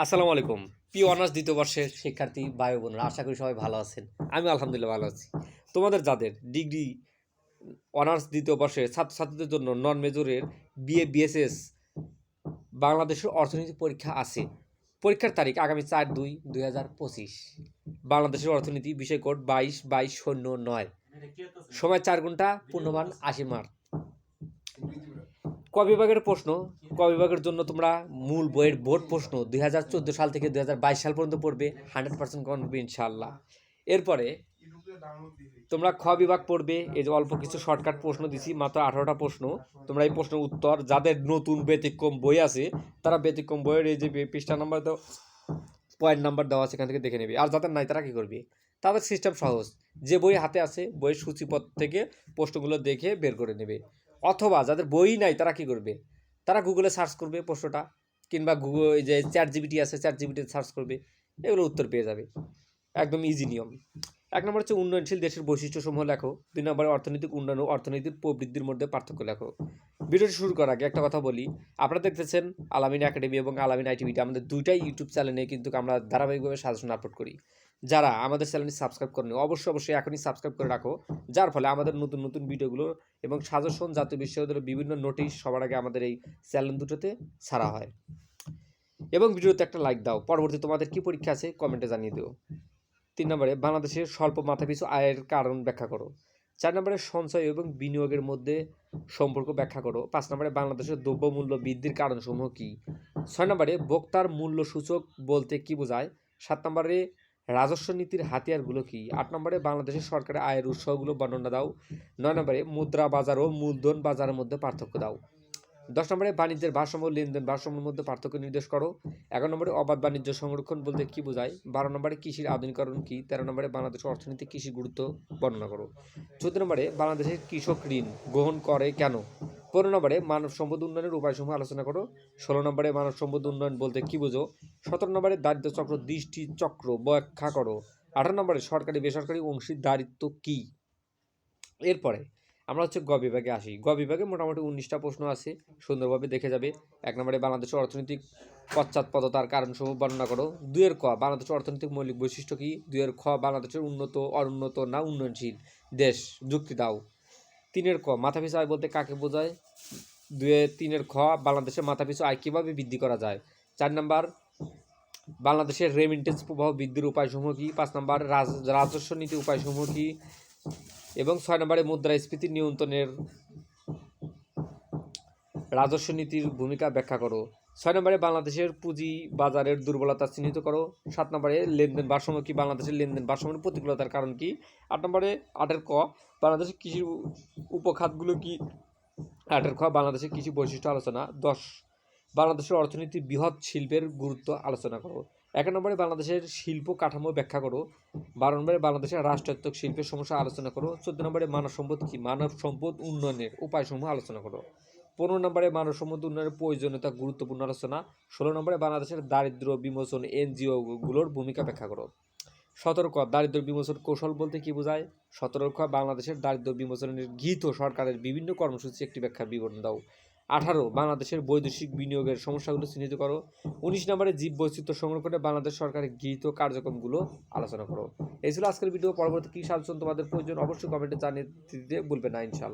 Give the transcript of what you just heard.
আসসালামু আলাইকুম। প্রিয় অনার্স দ্বিতীয় বর্ষের শিক্ষার্থী, ভাই বোনরা, আশা করি সবাই ভালো আছেন। আমি আলহামদুলিল্লাহ ভালো আছি। তোমাদের যাদের ডিগ্রি অনার্স দ্বিতীয় বর্ষের ছাত্রছাত্রীদের জন্য নন মেজরের বিএ, বিএসএস বাংলাদেশের অর্থনীতি পরীক্ষা আছে, পরীক্ষার তারিখ আগামী চার দুই দুই হাজার পঁচিশ। বাংলাদেশের অর্থনীতি বিষয় কোড বাইশ বাইশ শূন্য নয়। সময় চার ঘণ্টা পূর্ণমান আশি মার্ক। ক বিভাগের প্রশ্ন? ক বিভাগের জন্য তোমরা মূল বইয়ের বোর্ড প্রশ্ন দুই হাজার চোদ্দ সাল থেকে দুই হাজার বাইশ সাল পর্যন্ত পড়বে, হান্ড্রেড পার্সেন্ট করবে ইনশাল্লাহ এরপরে তোমরা খ বিভাগ পড়বে, এই যে অল্প কিছু শর্টকাট প্রশ্ন দিছি, মাত্র আঠারোটা প্রশ্ন। তোমরা এই প্রশ্নের উত্তর, যাদের নতুন ব্যতিক্রম বই আছে, তারা ব্যতিক্রম বইয়ের এই যে পৃষ্ঠা নাম্বার দাও পয়েন্ট নাম্বার দেওয়া এখান থেকে দেখে নেবে। আর যাদের নাই, তারা কী করবে? তাদের সিস্টেম সহজ। যে বই হাতে আছে, বইয়ের সূচিপত্র থেকে প্রশ্নগুলো দেখে বের করে নেবে। অথবা যাদের বই নাই, তারা কি করবে? তারা গুগলে সার্চ করবে প্রশ্নটা, কিংবা গুগল যে চ্যাট জিবিটি আছে চ্যাট জিবিটি সার্চ করবে, এগুলো উত্তর পেয়ে যাবে। একদম ইজি নিয়ম। এক নম্বর হচ্ছে উন্নয়নশীল দেশের বৈশিষ্ট্যসমূহ লেখো। দুই নম্বরে অর্থনৈতিক উন্নয়ন ও অর্থনৈতিক প্রবৃদ্ধির মধ্যে পার্থক্য লেখো। ভিডিওটি শুরু করার আগে একটা কথা বলি। আপনারা দেখতেছেন আলামিন একাডেমি এবং আলামিন আইটিভিটি আমাদের দুইটাই ইউটিউব চ্যানেলে কিন্তু আমরা ধারাবাহিকভাবে সাজেশন আপলোড করি। যারা আমাদের চ্যানেলটি সাবস্ক্রাইব করেনি অবশ্যই অবশ্যই এখনই সাবস্ক্রাইব করে রাখো। যার ফলে আমাদের নতুন নতুন ভিডিওগুলো এবং সাজেশন জাতীয় বিশ্ববিদ্যালয়ের বিভিন্ন নোটিশ সবার আগে আমাদের এই চ্যানেল দুটোতে ছাড়া হয়। এবং ভিডিওতে একটা লাইক দাও। পরবর্তী তোমাদের কি পরীক্ষা আছে কমেন্টে জানিয়ে দিও। তিন নম্বরে বাংলাদেশের স্বল্প মাথাপিছু আয়ের কারণ ব্যাখ্যা করো। চার নম্বরে, সঞ্চয় এবং বিনিয়োগের মধ্যে সম্পর্ক ব্যাখ্যা করো। পাঁচ নম্বরে, বাংলাদেশের দ্রব্যমূল্য বৃদ্ধির কারণসমূহ কী? ছয় নম্বরে, ভোক্তার মূল্য সূচক বলতে কি বোঝায়? সাত নম্বরে, রাজস্ব নীতির হাতিয়ারগুলো কি? আট নম্বরে, বাংলাদেশের সরকারের আয়ের উৎসগুলো বর্ণনা দাও। নয় নম্বরে, মুদ্রা বাজার ও মূলধন বাজারের মধ্যে পার্থক্য দাও। দশ নম্বরে বাণিজ্যের ভারসাম্য, লেনদেন ভারসাম্যের মধ্যে পার্থক্য নির্দেশ করো। এগারো নম্বরে অবাধ বাণিজ্য সংরক্ষণ বলতে কি বোঝায়? বারো নম্বরে কৃষির আধুনিকরণ কি? তেরো নম্বরে বাংলাদেশের অর্থনীতি কৃষির গুরুত্ব বর্ণনা করো। চোদ্দ নম্বরে বাংলাদেশের কৃষক ঋণ গ্রহণ করে কেন? পনেরো নম্বরে মানব সম্পদ উন্নয়নের উপায়সমূহ আলোচনা করো। ষোলো নম্বরে মানব সম্পদ উন্নয়ন বলতে কি বোঝো? সতেরো নম্বরে দারিদ্র চক্র দৃষ্টি চক্র ব্যাখ্যা করো। আঠারো নম্বরে সরকারি বেসরকারি অংশীদারিত্ব কি? এরপরে আমরা হচ্ছে গ বিভাগে আসি। গ বিভাগে মোটামুটি উনিশটা প্রশ্ন আছে, সুন্দরভাবে দেখে যাবে। এক নম্বরে, বাংলাদেশের অর্থনৈতিক পশ্চাৎপদতার কারণসমূহ বর্ণনা করো। দুইয়ের ক, বাংলাদেশের অর্থনৈতিক মৌলিক বৈশিষ্ট্য কী? দুইয়ের খ, বাংলাদেশের উন্নত, অনুন্নত না উন্নয়নশীল দেশ? যুক্তি দাও। তিনের ক, মাথাপিছু আয় বলতে কাকে বোঝায়? দুয়ে তিনের খ, বাংলাদেশের মাথাপিছু আয় কীভাবে বৃদ্ধি করা যায়? চার নম্বর, বাংলাদেশের রেমিটেন্স প্রবাহ বৃদ্ধির উপায়সমূহ কী? পাঁচ নম্বর, রাজ- রাজস্ব নীতি উপায়সমূহ কী? এবং ছয় নম্বরে মুদ্রাস্ফীতি নিয়ন্ত্রণের রাজস্ব নীতির ভূমিকা ব্যাখ্যা করো। ছয় নম্বরে বাংলাদেশের পুঁজি বাজারের দুর্বলতা চিহ্নিত করো। সাত নম্বরে লেনদেন ভারসাম্য কি? বাংলাদেশের লেনদেন ভারসাম্যের প্রতিকূলতার কারণ কি? আট নম্বরে আটের ক, বাংলাদেশের কৃষি উপখাতগুলো কি? আটের খ, বাংলাদেশের কৃষি বৈশিষ্ট্য আলোচনা। দশ, বাংলাদেশের অর্থনীতি বৃহৎ শিল্পের গুরুত্ব আলোচনা করো। এক নম্বরে বাংলাদেশের শিল্প কাঠামো ব্যাখ্যা করো। বারো নম্বরে বাংলাদেশের রাষ্ট্রায়ত্তক শিল্পের সমস্যা আলোচনা করো। চোদ্দ নম্বরে মানব সম্পদ কি? মানব সম্পদ উন্নয়নের উপায়সমূহ আলোচনা করো। পনেরো নম্বরে মানব সম্পদ উন্নয়নের প্রয়োজনীয়তা গুরুত্বপূর্ণ আলোচনা। ষোলো নম্বরে বাংলাদেশের দারিদ্র বিমোচন এনজিওগুলোর ভূমিকা ব্যাখ্যা করো। সতর্ক দারিদ্র বিমোচন কৌশল বলতে কি বোঝায়? সতর্ক বাংলাদেশের দারিদ্র বিমোচনের গৃহীত সরকারের বিভিন্ন কর্মসূচি একটি ব্যাখ্যার বিবরণ দাও। আঠারো, বাংলাদেশের বৈদেশিক বিনিয়োগের সমস্যাগুলো চিহ্নিত করো। উনিশ নম্বরে জীব বৈচিত্র্য সংরক্ষণে বাংলাদেশ সরকারের গৃহীত কার্যক্রমগুলো আলোচনা করো। এই ছিল আজকের ভিডিও। পরবর্তী কী সাজেশন তোমাদের প্রয়োজন অবশ্যই কমেন্টে জানিয়ে দিতে বলবে না, ইনশাল্লাহ।